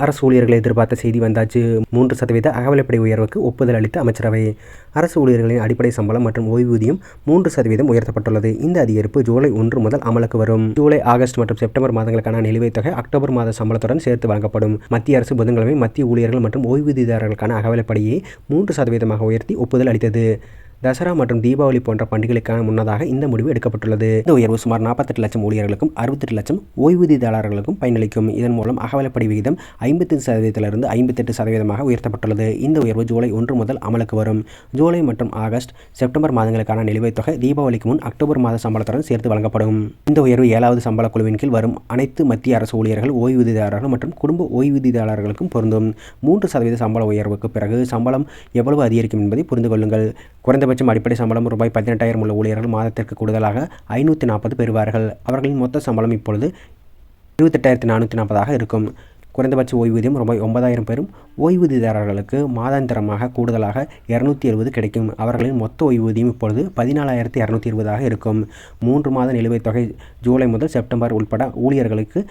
அரசு ஊழியர்களை எதிர்பார்த்த செய்தி வந்தாச்சு. மூன்று சதவீத அகவலைப்படை உயர்வுக்கு ஒப்புதல் அளித்த அமைச்சரவை. அரசு ஊழியர்களின் அடிப்படை சம்பளம் மற்றும் ஓய்வூதியம் மூன்று சதவீதம் உயர்த்தப்பட்டுள்ளது. இந்த அதிகரிப்பு ஜூலை ஒன்று முதல் அமலுக்கு வரும். ஜூலை ஆகஸ்ட் மற்றும் செப்டம்பர் மாதங்களுக்கான நிலுவைத் தொகை அக்டோபர் மாத சம்பளத்துடன் சேர்த்து வழங்கப்படும். மத்திய அரசு புதன்கிழமை மத்திய ஊழியர்கள் மற்றும் ஓய்வூதியதாரர்களுக்கான அகவலைப்படியை மூன்று சதவீதமாக உயர்த்தி ஒப்புதல் அளித்தது. தசரா மற்றும் தீபாவளி போன்ற பண்டிகைகளுக்கான முன்னதாக இந்த முடிவு எடுக்கப்பட்டுள்ளது. இந்த உயர்வு சுமார் நாற்பத்தெட்டு லட்சம் ஊழியர்களுக்கும் அறுபத்தெட்டு லட்சம் ஓய்வூதியதாரர்களுக்கும் பயனளிக்கும். இதன் மூலம் அகவலப்படி விகிதம் ஐம்பத்தஞ்சு சதவீதத்திலிருந்து ஐம்பத்தெட்டு சதவீதமாக உயர்த்தப்பட்டுள்ளது. இந்த உயர்வு ஜூலை ஒன்று முதல் அமலுக்கு வரும். ஜூலை மற்றும் ஆகஸ்ட் செப்டம்பர் மாதங்களுக்கான நிலுவைத் தொகை தீபாவளிக்கு முன் அக்டோபர் மாத சம்பளத்துடன் சேர்த்து வழங்கப்படும். இந்த உயர்வு ஏழாவது சம்பள குழுவின் கீழ் வரும். அனைத்து மத்திய அரசு ஊழியர்கள் ஓய்வூதியதாரர்கள் மற்றும் குடும்ப ஓய்வூதியதாரர்களுக்கும் பொருந்தும். மூன்று சதவீத சம்பள உயர்வுக்கு பிறகு சம்பளம் எவ்வளவு அதிகரிக்கும் என்பதை புரிந்து கொள்ளுங்கள் குறைந்தபட்சம் அடிப்படை சம்பளம் ரூபாய் பதினெட்டாயிரம் உள்ள ஊழியர்கள் மாதத்திற்கு கூடுதலாக ஐநூற்றி நாற்பது பெறுவார்கள். அவர்களின் மொத்த சம்பளம் இப்பொழுது இருபத்தெட்டாயிரத்தி நானூற்றி நாற்பதாக இருக்கும். குறைந்தபட்ச ஓய்வூதியம் ரூபாய் ஒன்பதாயிரம் பெறும். ஓய்வூதியதாரர்களுக்கு மாதாந்திரமாக கூடுதலாக இரநூத்தி எழுபது கிடைக்கும். அவர்களின் மொத்த ஓய்வூதியம் இப்பொழுது பதினாலாயிரத்தி இரநூத்தி இருபதாக இருக்கும். மூன்று மாத நிலுவைத் தொகை ஜூலை முதல் செப்டம்பர் உட்பட ஊழியர்களுக்கு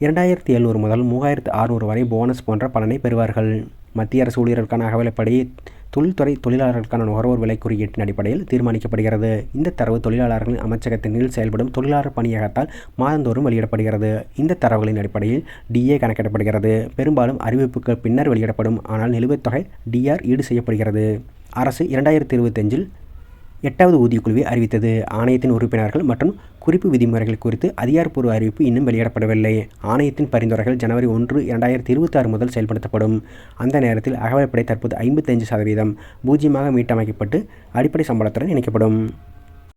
இரண்டாயிரத்தி எழுநூறு முதல் மூவாயிரத்து அறுநூறு வரை போனஸ் போன்ற பலனை பெறுவார்கள். மத்திய அரசு ஊழியர்களுக்கான அகவலைப்படி தொழில்துறை தொழிலாளர்களுக்கான நுகர்வோர் விலை குறியீட்டின் அடிப்படையில் தீர்மானிக்கப்படுகிறது. இந்த தரவு தொழிலாளர்களின் அமைச்சகத்தின் கீழ் செயல்படும் தொழிலாளர் பணியகத்தால் மாதந்தோறும் வெளியிடப்படுகிறது. இந்த தரவுகளின் அடிப்படையில் டிஏ கணக்கிடப்படுகிறது. பெரும்பாலும் அறிவிப்புக்கு பின்னர் வெளியிடப்படும் ஆனால் நிலுவைத் தொகை டிஆர் ஈடு செய்யப்படுகிறது. அரசு இரண்டாயிரத்தி இருபத்தஞ்சில் எட்டாவது ஊதியக்குழுவை அறிவித்தது. ஆணையத்தின் உறுப்பினர்கள் மற்றும் குறிப்பு விதிமுறைகள் குறித்து அதிகாரப்பூர்வ அறிவிப்பு இன்னும் வெளியிடப்படவில்லை. ஆணையத்தின் பரிந்துரைகள் ஜனவரி ஒன்று இரண்டாயிரத்தி இருபத்தாறு முதல் செயல்படுத்தப்படும். அந்த நேரத்தில் அகவலைப்படை தற்போது ஐம்பத்தஞ்சு சதவீதம் பூஜ்ஜியமாக மீட்டமைக்கப்பட்டு அடிப்படை சம்பளத்துடன் இணைக்கப்படும்.